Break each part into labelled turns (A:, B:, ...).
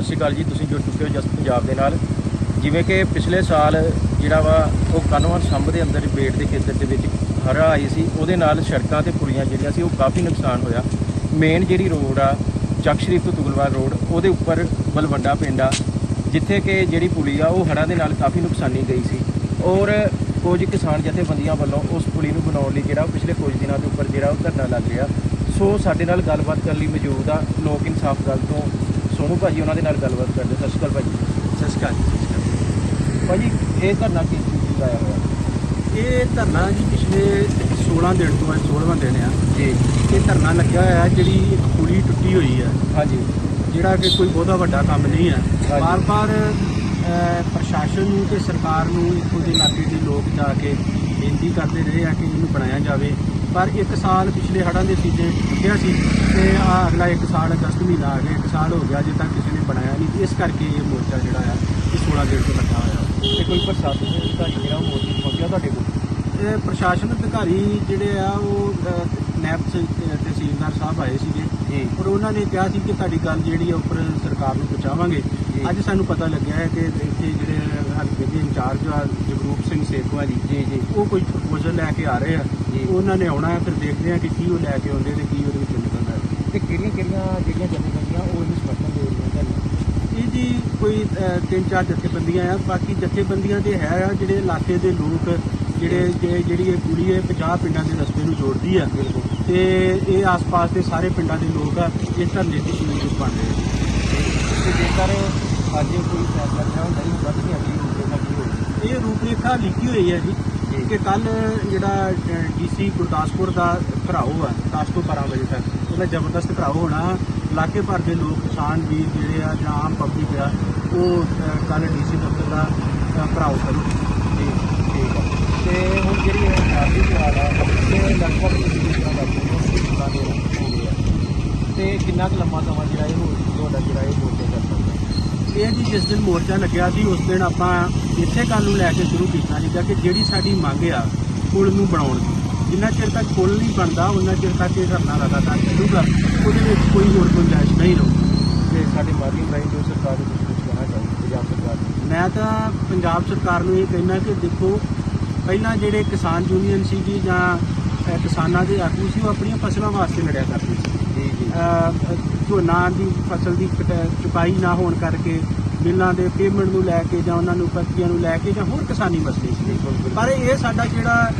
A: ਸਤਿ ਸ਼੍ਰੀ ਅਕਾਲ ਜੀ, ਤੁਸੀਂ ਜੁੜ ਚੁੱਕੇ ਹੋ ਜਸ ਪੰਜਾਬ ਦੇ ਨਾਲ। ਜਿਵੇਂ ਕਿ ਪਿਛਲੇ ਸਾਲ ਜਿਹੜਾ ਵਾ, ਉਹ ਕਨਵਰ ਸੰਭ ਦੇ ਅੰਦਰ ਬੇਟ ਦੇ ਖੇਤਰ ਦੇ ਵਿੱਚ ਹੜ੍ਹ ਆਈ ਸੀ, ਉਹਦੇ ਨਾਲ ਸੜਕਾਂ ਤੇ ਪੁਲੀਆਂ ਜਿਹੜੀਆਂ ਸੀ, ਉਹ ਕਾਫੀ ਨੁਕਸਾਨ ਹੋਇਆ। ਮੇਨ ਜਿਹੜੀ ਰੋਡ ਆ, ਚੱਕ ਸ਼ਰੀਫ ਤੋਂ ਤੁਗਲਵਾਰ ਰੋਡ ਉਹਦੇ ਉੱਪਰ ਬਲਵੰਡਾ ਪਿੰਡ ਆ, ਜਿੱਥੇ ਕਿ ਜਿਹੜੀ ਪੁਲੀ ਆ, ਉਹ ਹੜ੍ਹਾਂ ਦੇ ਨਾਲ ਕਾਫੀ ਨੁਕਸਾਨੀ ਗਈ ਸੀ। ਔਰ ਕੁਝ ਕਿਸਾਨ ਜਥੇਬੰਦੀਆਂ ਵੱਲੋਂ ਉਸ ਪੁਲੀ ਨੂੰ ਬਣਾਉਣ ਲਈ ਜਿਹੜਾ ਉਹ ਪਿਛਲੇ ਕੁਝ ਦਿਨਾਂ ਦੇ ਉੱਪਰ ਜਿਹੜਾ ਉਹ ਧਰਨਾ ਲੱਗ ਰਿਹਾ। ਸੋ ਸਾਡੇ ਨਾਲ ਗੱਲਬਾਤ ਕਰਨ ਲਈ ਮੌਜੂਦ ਆ, ਲੋਕ ਇਨਸਾਫ ਦਲ ਤੋਂ ਸੋਨੂ ਭਾਜੀ ਉਹਨਾਂ ਦੇ ਨਾਲ ਗੱਲਬਾਤ ਕਰਦੇ। ਸਤਿ ਸ਼੍ਰੀ ਅਕਾਲ ਭਾਜੀ।
B: ਸਤਿ ਸ਼੍ਰੀ ਅਕਾਲ ਜੀ, ਸਤਿ ਸ਼੍ਰੀ
A: ਭਾਜੀ ਇਹ ਧਰਨਾ ਕਿਸ ਚੀਜ਼ ਦਾ ਆਇਆ ਹੋਇਆ?
B: ਅਕਾਲ। ਇਹ ਧਰਨਾ ਜੀ ਪਿਛਲੇ 16 ਦਿਨ ਤੋਂ ਅੱਜ 16ਵਾਂ ਦਿਨ ਆ।
A: ਜੀ।
B: ਇਹ ਧਰਨਾ ਲੱਗਿਆ ਹੋਇਆ ਹੈ ਜਿਹੜੀ ਇੱਕ ਪੁਲੀ ਟੁੱਟੀ ਹੋਈ ਹੈ
A: ਹਾਂਜੀ।
B: ਜਿਹੜਾ ਕਿ ਕੋਈ ਬਹੁਤਾ ਵੱਡਾ ਕੰਮ ਨਹੀਂ ਹੈ
A: ਹਾਂਜੀ।
B: ਬਾਰ-ਬਾਰ ਪ੍ਰਸ਼ਾਸਨ ਨੂੰ ਤੇ ਸਰਕਾਰ ਨੂੰ ਇੱਥੋਂ ਦੇ ਇਲਾਕੇ ਦੇ ਲੋਕ ਜਾ ਕੇ ਬੇਨਤੀ ਕਰਦੇ ਰਹੇ ਆ ਕਿ ਇਹਨੂੰ ਬਣਾਇਆ ਜਾਵੇ। ਪਰ ਇੱਕ ਸਾਲ ਪਿਛਲੇ ਹੜ੍ਹਾਂ ਦੇ ਸੀਜ਼ਨ ਟੁੱਟਿਆ ਸੀ ਤੇ ਆ ਅਗਲਾ ਇੱਕ ਸਾਲ ਅਗਸਤ ਮਹੀਨਾ ਆ ਗਿਆ ਇੱਕ ਸਾਲ ਹੋ ਗਿਆ ਅਜੇ ਤੱਕ ਕਿਸੇ ਨੇ ਬਣਾਇਆ ਨਹੀਂ। ਇਸ ਕਰਕੇ ਇਹ ਮੋਰਚਾ ਜਿਹੜਾ ਆ ਇਹ 16 ਦਿਨ ਤੋਂ ਲੱਗਾ ਹੋਇਆ।
A: ਤੇ ਕੋਈ ਪ੍ਰਸ਼ਾਸਨ ਦੇ ਅਧਿਕਾਰੀ ਜਿਹੜਾ ਮੋਦੀ ਪਹੁੰਚਿਆ ਤੁਹਾਡੇ ਕੋਲ?
B: ਇਹ ਪ੍ਰਸ਼ਾਸਨ ਅਧਿਕਾਰੀ ਜਿਹੜੇ ਆ ਉਹ ਨੈਬ ਤਹਿਸੀਲਦਾਰ ਸਾਹਿਬ ਆਏ ਸੀਗੇ।
A: ਜੀ।
B: ਪਰ ਉਹਨਾਂ ਨੇ ਕਿਹਾ ਸੀ ਕਿ ਤੁਹਾਡੀ ਗੱਲ ਜਿਹੜੀ ਆ ਉੱਪਰ ਸਰਕਾਰ ਨੂੰ ਪਹੁੰਚਾਵਾਂਗੇ।
A: ਜੀ।
B: ਅੱਜ ਸਾਨੂੰ ਪਤਾ ਲੱਗਿਆ ਹੈ ਕਿ ਇੱਥੇ ਜਿਹੜੇ ਹਲਕੇ ਦੇ ਇੰਚਾਰਜ ਆ ਜਗਰੂਪ ਸਿੰਘ ਸੇਖਵਾ ਜੀ
A: ਜੀ ਜੀ।
B: ਉਹ ਕੋਈ ਪ੍ਰਪੋਜ਼ਲ ਲੈ ਕੇ ਆ ਰਹੇ ਆ।
A: ਜੀ।
B: ਉਹਨਾਂ ਨੇ ਆਉਣਾ ਹੈ ਫਿਰ ਦੇਖਦੇ ਆ ਕਿ ਕੀ ਉਹ ਲੈ ਕੇ ਆਉਂਦੇ ਤੇ ਕੀ ਉਹਦੇ ਵਿੱਚੋਂ ਨਿਕਲਦਾ ਹੈ।
A: ਤੇ ਕਿਹੜੀਆਂ ਕਿਹੜੀਆਂ ਜਿਹੜੀਆਂ ਜਥੇਬੰਦੀਆਂ ਉਹ ਇਹਨੂੰ ਸਮਰਥਨ ਦੇ ਰਹੀਆਂ ਤੁਹਾਨੂੰ
B: ਇਹ ਜੀ ਕੋਈ ਅਹ, ਤਿੰਨ ਚਾਰ ਜਥੇਬੰਦੀਆਂ ਆ। ਬਾਕੀ ਜਥੇਬੰਦੀਆਂ ਦੇ ਹੈ ਆ ਜਿਹੜੇ ਇਲਾਕੇ ਦੇ ਲੋਕ ਜਿਹੜੇ ਜੇ- ਜਿਹੜੀ ਇਹ ਕੁੜੀ ਹੈ 50 ਪਿੰਡਾਂ ਦੇ ਰਸਤੇ ਨੂੰ ਜੋੜਦੀ ਆ।
A: ਬਿਲਕੁਲ।
B: ਤੇ ਇਹ ਆਸ-ਪਾਸ ਦੇ ਸਾਰੇ ਪਿੰਡਾਂ ਦੇ ਲੋਕ ਆ ਇਸ ਧਰਨੇ ਦੀ ਸ਼ਮੂਲੀਅਤ ਬਣ ਰਹੇ ਆ।
A: ਤੇ ਜੇਕਰ ਅੱਜ ਕੋਈ ਫੈਸਲਾ ਲਿਆ ਹੁੰਦਾ ਨਹੀਂ ਹੁੰਦਾ ਕਿ ਅਗਲੀ ਰੂਪਰੇਖਾ ਕੀ ਹੋਏਗੀ
B: ਇਹ ਰੂਪਰੇਖਾ ਲਿਖੀ ਹੋਈ ਹੈ ਜੀ। ਕਿ ਕੱਲ ਜਿਹੜਾ ਡੀਸੀ ਗੁਰਦਾਸਪੁਰ ਦਾ ਘਰਾਓ ਆ 10 ਤੋਂ 12 ਵਜੇ ਤੱਕ ਉਹਦਾ ਜ਼ਬਰਦਸਤ ਘਰਾਓ ਹੋਣਾ ਇਲਾਕੇ ਭਰ ਦੇ ਲੋਕ ਕਿਸਾਨ ਵੀਰ ਜਿਹੜੇ ਆ ਜਾਂ ਆਮ ਪਬਲਿਕ ਆ ਉਹ ਕੱਲ ਡੀਸੀ ਦਫ਼ਤਰ ਦਾ ਘਰਾਓ ਕਰੂ
A: ਜੀ ਠੀਕ ਆ ਤੇ ਹੁਣ ਜਿਹੜੀ ਇਹ ਸ਼ਾਦੀ ਤਿਉਹਾਰ ਆ ਇਹ ਲਗਭਗ ਤੁਸੀਂ ਕਿ ਕਿੰਨਾ ਦੇ ਹੋ ਗਏ ਆ ਤੇ ਕਿੰਨਾ ਕੁ ਲੰਮਾ ਸਮਾਂ ਜਿਹੜਾ ਇਹ ਹੋ ਤੁਹਾਡਾ ਜਿਹੜਾ ਇਹ ਮੋਰਚਾ ਚੱਲ ਸਕਦਾ?
B: ਇਹ ਜੀ ਜਿਸ ਦਿਨ ਮੋਰਚਾ ਲੱਗਿਆ ਸੀ ਉਸ ਦਿਨ ਆਪਾਂ ਇਸੇ ਗੱਲ ਨੂੰ ਲੈ ਕੇ ਸ਼ੁਰੂ ਕੀਤਾ ਸੀਗਾ ਕਿ ਜਿਹੜੀ ਸਾਡੀ ਮੰਗ ਆ ਪੁਲ ਨੂੰ ਬਣਾਉਣ ਦੀ। ਜਿੰਨਾ ਚਿਰ ਤੱਕ ਪੁਲ ਨਹੀਂ ਬਣਦਾ ਉਹਨਾਂ ਚਿਰ ਤੱਕ ਇਹ ਧਰਨਾ ਲਗਾਤਾਰ ਚੱਲੂਗਾ। ਉਹਦੇ ਵਿੱਚ ਕੋਈ ਹੋਰ ਗੁੰਜਾਇਸ਼ ਨਹੀਂ ਰਹੂ
A: ਤੇ ਸਾਡੇ ਮਾਧਿਅਮ ਰਾਹੀਂ ਜੋ ਸਰਕਾਰ ਨੂੰ ਕੁਝ ਕਹਿਣਾ ਚਾਹੀਦਾ ਪੰਜਾਬ ਸਰਕਾਰ ਨੂੰ
B: ਮੈਂ ਤਾਂ ਪੰਜਾਬ ਸਰਕਾਰ ਨੂੰ ਇਹ ਕਹਿਣਾ ਕਿ ਦੇਖੋ ਪਹਿਲਾਂ ਜਿਹੜੇ ਕਿਸਾਨ ਯੂਨੀਅਨ ਸੀਗੀ ਜਾਂ ਕਿਸਾਨਾਂ ਦੇ ਆਗੂ ਸੀ ਉਹ ਆਪਣੀਆਂ ਫਸਲਾਂ ਵਾਸਤੇ ਲੜਿਆ ਕਰਦੇ ਸੀ। ਝੋਨਾ ਦੀ ਫਸਲ ਦੀ ਚੁਕਾਈ ਨਾ ਹੋਣ ਕਰਕੇ ਬਿੱਲਾਂ ਦੇ ਪੇਮੈਂਟ ਨੂੰ ਲੈ ਕੇ ਜਾਂ ਉਹਨਾਂ ਨੂੰ ਪੱਤੀਆਂ ਨੂੰ ਲੈ ਕੇ ਜਾਂ ਹੋਰ ਕਿਸਾਨੀ ਮਸਲੇ ਸੀ। ਪਰ ਇਹ ਸਾਡਾ ਜਿਹੜਾ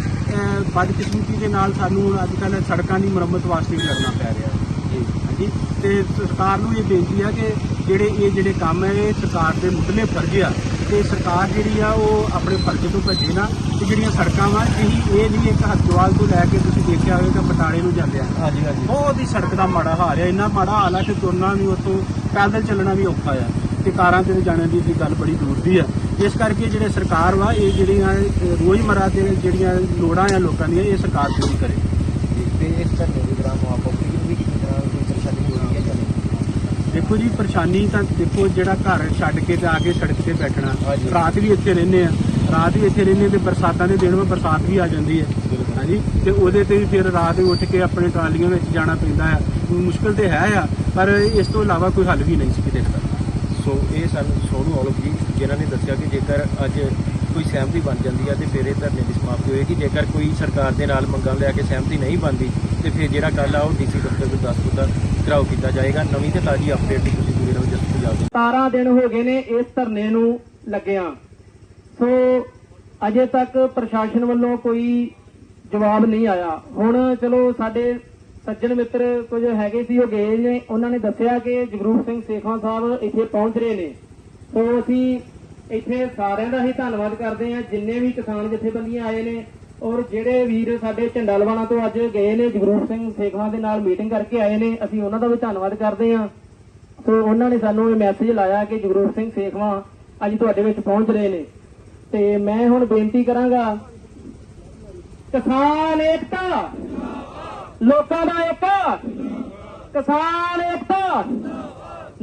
B: ਬਦਕਿਸਮਤੀ ਦੇ ਨਾਲ ਸਾਨੂੰ ਅੱਜ ਕੱਲ੍ਹ ਸੜਕਾਂ ਦੀ ਮੁਰੰਮਤ ਵਾਸਤੇ ਵੀ ਲੜਨਾ ਪੈ ਰਿਹਾ।
A: ਜੀ।
B: ਹਾਂਜੀ? ਤੇ ਸਰਕਾਰ ਨੂੰ ਇਹ ਬੇਨਤੀ ਆ ਕਿ ਜਿਹੜੇ ਇਹ ਜਿਹੜੇ ਕੰਮ ਹੈ ਇਹ ਸਰਕਾਰ ਦੇ ਮੁੱਢਲੇ ਫਰਜ਼ ਆ। ਤੇ ਸਰਕਾਰ ਜਿਹੜੀ ਆ ਉਹ ਆਪਣੇ ਫਰਜ਼ ਤੋਂ ਭੱਜੇ ਨਾ। ਤੇ ਜਿਹੜੀਆਂ ਸੜਕਾਂ ਵਾ ਇਹੀ ਇਹ ਨਹੀਂ ਇੱਕ ਹਸਪਤਾਲ ਤੋਂ ਲੈ ਕੇ ਤੁਸੀਂ ਦੇਖਿਆ ਹੋਵੇਗਾ ਬਟਾਲੇ ਨੂੰ ਜਾਂਦੇ ਆ।
A: ਹਾਂਜੀ ਹਾਂਜੀ।
B: ਬਹੁਤ ਹੀ ਸੜਕ ਦਾ ਮਾੜਾ ਹਾਲ ਹੈ ਇੰਨਾ ਮਾੜਾ ਹਾਲ ਹੈ ਕਿ ਤੁਰਨਾ ਵੀ ਉੱਥੋਂ ਪੈਦਲ ਚੱਲਣਾ ਵੀ ਔਖਾ ਆ ਤੇ ਕਾਰਾਂ ਤੇ ਜਾਣ ਦੀ ਵੀ ਗੱਲ ਬੜੀ ਦੂਰ ਦੀ ਆ। ਇਸ ਕਰਕੇ ਜਿਹੜੇ ਸਰਕਾਰ ਵਾ ਇਹ ਜਿਹੜੀਆਂ ਅਹ, ਰੋਜ਼ਮਰਰਾ ਦੇ ਜਿਹੜੀਆਂ ਲੋੜਾਂ ਆ ਲੋਕਾਂ ਦੀਆਂ ਇਹ ਸਰਕਾਰ ਪੂਰੀ ਕਰੇ।
A: ਤੇ ਇਸ ਧਰਨੇ ਦੇ ਦੌਰਾਨ ਆਪ ਪਬਲਿਕ ਨੂੰ ਵੀ ਕਿਸੇ ਤਰ੍ਹਾਂ ਕੋਈ ਪਰੇਸ਼ਾਨੀ ਹੋ ਰਹੀ ਹੈ ਜਾਂ ਨਹੀਂ?
B: ਦੇਖੋ ਜੀ ਪਰੇਸ਼ਾਨੀ ਤਾਂ ਦੇਖੋ ਜਿਹੜਾ ਘਰ ਛੱਡ ਕੇ ਤੇ ਆ ਕੇ ਸੜਕ ਤੇ ਬੈਠਣਾ। ਰਾਤ ਵੀ ਇੱਥੇ ਰਹਿੰਦੇ ਆ। ਰਾਤ ਵੀ ਇੱਥੇ ਰਹਿੰਦੇ ਤੇ ਬਰਸਾਤਾਂ ਦੇ ਦਿਨ ਵਿੱਚ ਬਰਸਾਤ ਵੀ ਆ ਜਾਂਦੀ ਹੈ। ਹਾਂਜੀ? ਤੇ ਉਹਦੇ ਤੇ ਵੀ ਫਿਰ ਰਾਤ ਉੱਠ ਕੇ ਆਪਣੇ ਟਰਾਲੀਆਂ ਵਿੱਚ ਜਾਣਾ ਪੈਂਦਾ ਆ ਮੁਸ਼ਕਲ ਤੇ ਹੈ ਆ ਪਰ ਇਸ ਤੋਂ ਇਲਾਵਾ ਕੋਈ ਹੱਲ ਵੀ ਨਹੀਂ ਸੀ ਕਿਤੇ। ਦਾ
A: ਸੋ ਇਹ ਸਨ ਸੋਨੂ ਔਲਖ ਜੀ ਜਿਨ੍ਹਾਂ ਨੇ ਦੱਸਿਆ ਕਿ ਜੇਕਰ ਅੱਜ ਕੋਈ ਸਹਿਮਤੀ ਬਣ ਜਾਂਦੀ ਹੈ ਤੇ ਫਿਰ ਇਹ ਧਰਨੇ ਦੀ ਸਮਾਪਤੀ ਹੋਏਗੀ। ਜੇਕਰ ਕੋਈ ਸਰਕਾਰ ਦੇ ਨਾਲ ਮੰਗਾਂ ਲੈ ਕੇ ਸਹਿਮਤੀ ਨਹੀਂ ਬਣਦੀ ਤੇ ਫਿਰ ਜਿਹੜਾ ਕੱਲ ਆ ਉਹ ਡੀਸੀ ਦਫ਼ਤਰ ਗੁਰਦਾਸਪੁਰ ਦਾ ਘਰਾਓ ਕੀਤਾ ਜਾਏਗਾ। ਨਵੀਂ ਤੇ ਤਾਜ਼ੀ ਅਪਡੇਟ ਤੁਸੀਂ ਜੁੜੇ ਰਹੋ ਜਸ ਪੰਜਾਬ ਦੇ
C: 17 ਦਿਨ ਹੋ ਗਏ ਨੇ ਇਸ ਧਰਨੇ ਨੂੰ ਲੱਗਿਆ। ਸੋ ਅਜੇ ਤੱਕ ਪ੍ਰਸ਼ਾਸਨ ਵੱਲੋਂ ਕੋਈ ਜਵਾਬ ਨਹੀਂ ਆਇਆ। ਹੁਣ ਚਲੋ ਸਾਡੇ ਸੱਜਣ ਮਿੱਤਰ ਕੁਝ ਹੈਗੇ ਸੀ, ਉਹ ਗਏ ਨੇ। ਉਹਨਾਂ ਨੇ ਦੱਸਿਆ ਕਿ ਜਗਰੂਪ ਸਿੰਘ ਸੇਖਵਾਂ ਸਾਹਿਬ ਇੱਥੇ ਪਹੁੰਚ ਰਹੇ ਨੇ। ਸੋ ਅਸੀਂ ਇੱਥੇ ਸਾਰਿਆਂ ਦਾ ਹੀ ਧੰਨਵਾਦ ਕਰਦੇ ਹਾਂ, ਜਿੰਨੇ ਵੀ ਕਿਸਾਨ ਜਥੇਬੰਦੀਆਂ ਆਏ ਨੇ ਔਰ ਜਿਹੜੇ ਵੀਰ ਸਾਡੇ ਝੰਡਾਲਵਾਣਾ ਤੋਂ ਅੱਜ ਗਏ ਨੇ, ਜਗਰੂਪ ਸਿੰਘ ਸੇਖਵਾਂ ਦੇ ਨਾਲ ਮੀਟਿੰਗ ਕਰਕੇ ਆਏ ਨੇ, ਅਸੀਂ ਉਹਨਾਂ ਦਾ ਵੀ ਧੰਨਵਾਦ ਕਰਦੇ ਹਾਂ। ਸੋ ਉਹਨਾਂ ਨੇ ਸਾਨੂੰ ਇਹ ਮੈਸੇਜ ਲਾਇਆ ਕਿ ਜਗਰੂਪ ਸਿੰਘ ਸੇਖਵਾਂ ਅੱਜ ਤੁਹਾਡੇ ਵਿੱਚ ਪਹੁੰਚ ਰਹੇ ਨੇ। ਤੇ ਮੈਂ ਹੁਣ ਬੇਨਤੀ ਕਰਾਂਗਾ ਕਿਸਾਨ ਏਕਤਾ ਲੋਕਾਂ ਦਾ ਏਕਤਾ ਕਿਸਾਨ ਏਕਤਾ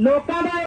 C: ਲੋਕਾਂ ਦਾ